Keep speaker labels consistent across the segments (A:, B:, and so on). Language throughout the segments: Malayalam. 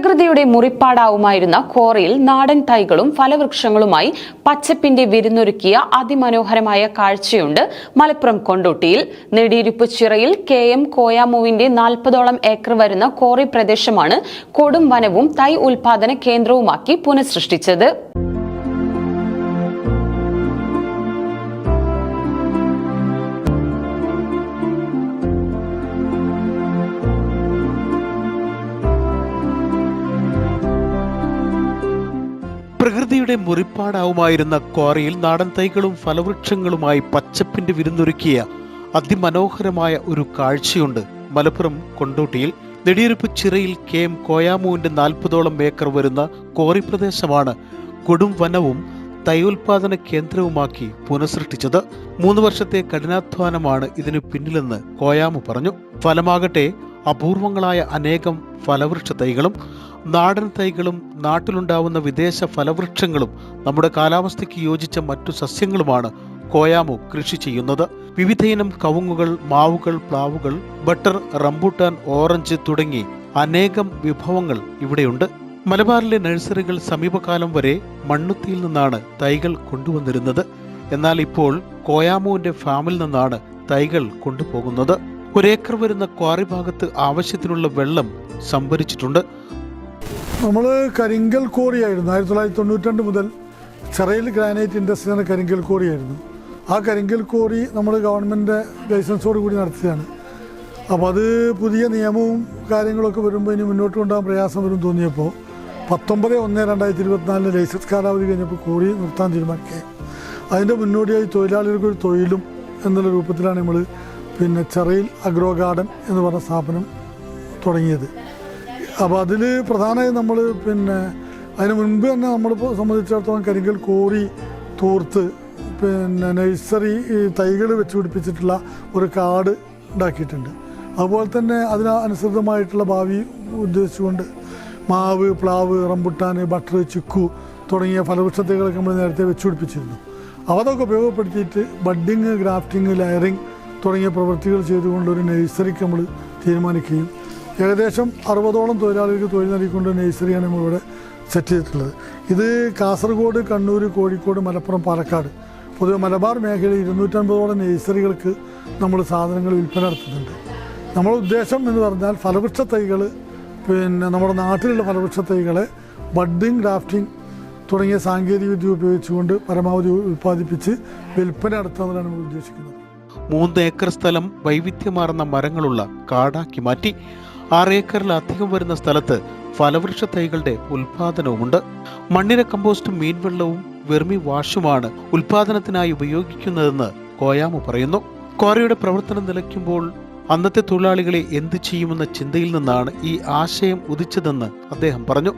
A: പ്രകൃതിയുടെ മുറിപ്പാടാവുമായിരുന്ന കോറയിൽ നാടൻ തൈകളും ഫലവൃക്ഷങ്ങളുമായി പച്ചപ്പിന്റെ വിരുന്നൊരുക്കിയ അതിമനോഹരമായ കാഴ്ചയുണ്ട് മലപ്പുറം കൊണ്ടോട്ടിയിൽ. നെടിയിരുപ്പ് ചിറയിൽ കെ എം കോയാമുവിന്റെ നാൽപ്പതോളം ഏക്കർ വരുന്ന കോറി പ്രദേശമാണ് കൊടും വനവും തൈ ഉൽപാദന കേന്ദ്രവുമാക്കി പുനഃസൃഷ്ടിച്ചത്.
B: പ്രകൃതിയുടെ മുറിപ്പാടാവുമായിരുന്ന ക്വാറിയിൽ നാടൻ തൈകളും ഫലവൃക്ഷങ്ങളുമായി പച്ചപ്പിന്റെ വിരുന്നൊരുക്കിയ അതിമനോഹരമായ ഒരു കാഴ്ചയുണ്ട്. മലപ്പുറം കൊണ്ടോട്ടിയിൽ നെടിയിരുപ്പ് ചിറയിൽ കെ എം കോയാമുവിന്റെ നാൽപ്പതോളം ഏക്കർ വരുന്ന കോറി പ്രദേശമാണ് കൊടും വനവും തൈയുൽപാദന കേന്ദ്രവുമാക്കി പുനഃസൃഷ്ടിച്ചത്. മൂന്ന് വർഷത്തെ കഠിനാധ്വാനമാണ് ഇതിനു പിന്നിലെന്ന് കോയാമു പറഞ്ഞു. ഫലമാകട്ടെ അപൂർവങ്ങളായ അനേകം ഫലവൃക്ഷ തൈകളും നാടൻ തൈകളും നാട്ടിലുണ്ടാവുന്ന വിദേശ ഫലവൃക്ഷങ്ങളും നമ്മുടെ കാലാവസ്ഥയ്ക്ക് യോജിച്ച മറ്റു സസ്യങ്ങളുമാണ് കോയാമു കൃഷി ചെയ്യുന്നത്. വിവിധയിനം കവുങ്ങുകൾ മാവുകൾ പ്ലാവുകൾ ബട്ടർ റംബൂട്ടാൻ ഓറഞ്ച് തുടങ്ങി അനേകം വിഭവങ്ങൾ ഇവിടെയുണ്ട്. മലബാറിലെ നഴ്സറികൾ സമീപകാലം വരെ മണ്ണുത്തിയിൽ നിന്നാണ് തൈകൾ കൊണ്ടുവന്നിരുന്നത്. എന്നാൽ ഇപ്പോൾ കോയാമുവിന്റെ ഫാമിൽ നിന്നാണ് തൈകൾ കൊണ്ടുപോകുന്നത്. ഒരേക്കർ വരുന്ന ക്വാറി ഭാഗത്ത് ആവശ്യത്തിനുള്ള വെള്ളം സംഭരിച്ചിട്ടുണ്ട്.
C: നമ്മൾ കരിങ്കൽ കോറിയായിരുന്നു ആയിരത്തി തൊള്ളായിരത്തി തൊണ്ണൂറ്റി മുതൽ ചെറയിൽ ഗ്രാനൈറ്റ് ഇൻഡസ്ട്രി എന്ന കരിങ്കൽ കോറിയായിരുന്നു ആ കരിങ്കൽ കോറി നമ്മൾ ഗവൺമെന്റ് ലൈസൻസോട് കൂടി നടത്തിയതാണ്. അപ്പോൾ അത് പുതിയ നിയമവും കാര്യങ്ങളൊക്കെ വരുമ്പോൾ ഇനി മുന്നോട്ട് കൊണ്ടുപോകാൻ പ്രയാസം വരും തോന്നിയപ്പോൾ പത്തൊമ്പത് ഒന്ന് രണ്ടായിരത്തി ഇരുപത്തിനാലിന് ലൈസൻസ് കാലാവധി കഴിഞ്ഞപ്പോൾ കോറി നിർത്താൻ തീരുമാനിക്കുക. അതിന്റെ മുന്നോടിയായി തൊഴിലാളികൾക്ക് ഒരു തൊഴിലും എന്നുള്ള രൂപത്തിലാണ് നമ്മൾ പിന്നെ ചെറയിൽ അഗ്രോ ഗാർഡൻ എന്ന് പറഞ്ഞ സ്ഥാപനം തുടങ്ങിയത്. അപ്പോൾ അതിൽ പ്രധാനമായും നമ്മൾ പിന്നെ അതിന് മുൻപ് തന്നെ നമ്മൾ സംബന്ധിച്ചിടത്തോളം കരിങ്കൽ കോറി തൂർത്ത് പിന്നെ നഴ്സറി തൈകൾ വെച്ച് പിടിപ്പിച്ചിട്ടുള്ള ഒരു കാട് ഉണ്ടാക്കിയിട്ടുണ്ട്. അതുപോലെ തന്നെ അതിനനുസൃതമായിട്ടുള്ള ഭാവി ഉദ്ദേശിച്ചുകൊണ്ട് മാവ് പ്ലാവ് റംബുട്ടാൻ ബട്ടർ ചിക്കു തുടങ്ങിയ ഫലവൃക്ഷ തൈകളൊക്കെ നമ്മൾ നേരത്തെ വെച്ച് പിടിപ്പിച്ചിരുന്നു. അതൊക്കെ ഉപയോഗപ്പെടുത്തിയിട്ട് ബഡ്ഡിങ് ഗ്രാഫ്റ്റിംഗ് ലയറിങ് തുടങ്ങിയ പ്രവൃത്തികൾ ചെയ്തുകൊണ്ട് ഒരു നഴ്സറിക്ക് നമ്മൾ തീരുമാനിക്കുകയും ഏകദേശം അറുപതോളം തൊഴിലാളികൾക്ക് തൊഴിൽ നൽകിക്കൊണ്ട് നഴ്സറിയാണ് നമ്മളിവിടെ സെറ്റ് ചെയ്തിട്ടുള്ളത്. ഇത് കാസർഗോഡ് കണ്ണൂർ കോഴിക്കോട് മലപ്പുറം പാലക്കാട്. പൊതുവെ മലബാർ മേഖലയിൽ ഇരുന്നൂറ്റൻപതോളം നഴ്സറികൾക്ക് നമ്മൾ സാധനങ്ങൾ വിൽപ്പന നടത്തുന്നുണ്ട്. നമ്മുടെ ഉദ്ദേശം എന്ന് പറഞ്ഞാൽ ഫലവൃക്ഷ തൈകൾ പിന്നെ നമ്മുടെ നാട്ടിലുള്ള ഫലവൃക്ഷ തൈകളെ ബഡ്ഡിങ് ഗ്രാഫ്റ്റിംഗ് തുടങ്ങിയ സാങ്കേതികവിദ്യ ഉപയോഗിച്ചുകൊണ്ട് പരമാവധി ഉൽപ്പാദിപ്പിച്ച് വിൽപ്പന നടത്തുന്നതാണ് നമ്മൾ ഉദ്ദേശിക്കുന്നത്.
B: മൂന്ന് ഏക്കർ സ്ഥലം വൈവിധ്യമാർന്ന മരങ്ങളുള്ള കാടാക്കി മാറ്റി. ആറ് ഏക്കറിലധികം വരുന്ന സ്ഥലത്ത് ഫലവൃക്ഷ തൈകളുടെ ഉൽപാദനവുമുണ്ട്. മണ്ണിര കമ്പോസ്റ്റും മീൻവെള്ളവും വെർമി വാഷുമാണ് ഉൽപാദനത്തിനായി ഉപയോഗിക്കുന്നതെന്ന് കോയാമു പറയുന്നു. കോറയുടെ പ്രവർത്തനം നിലയ്ക്കുമ്പോൾ അന്നത്തെ തൊഴിലാളികളെ എന്തു ചെയ്യുമെന്ന ചിന്തയിൽ നിന്നാണ് ഈ ആശയം ഉദിച്ചതെന്ന് അദ്ദേഹം പറഞ്ഞു.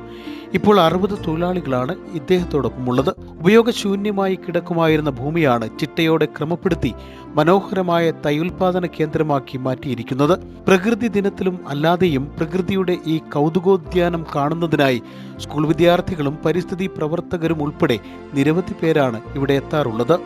B: ഇപ്പോൾ അറുപത് തൊഴിലാളികളാണ് ഇദ്ദേഹത്തോടൊപ്പമുള്ളത്. ഉപയോഗശൂന്യമായി കിടക്കുമായിരുന്ന ഭൂമിയാണ് ചിട്ടയോടെ ക്രമപ്പെടുത്തി മനോഹരമായ തൈയുൽപാദന കേന്ദ്രമാക്കി മാറ്റിയിരിക്കുന്നത്. പ്രകൃതി ദിനത്തിലും അല്ലാതെയും പ്രകൃതിയുടെ ഈ കൗതുകോദ്യാനം കാണുന്നതിനായി സ്കൂൾ വിദ്യാർത്ഥികളും പരിസ്ഥിതി പ്രവർത്തകരും ഉൾപ്പെടെ നിരവധി പേരാണ് ഇവിടെ എത്താറുള്ളത്.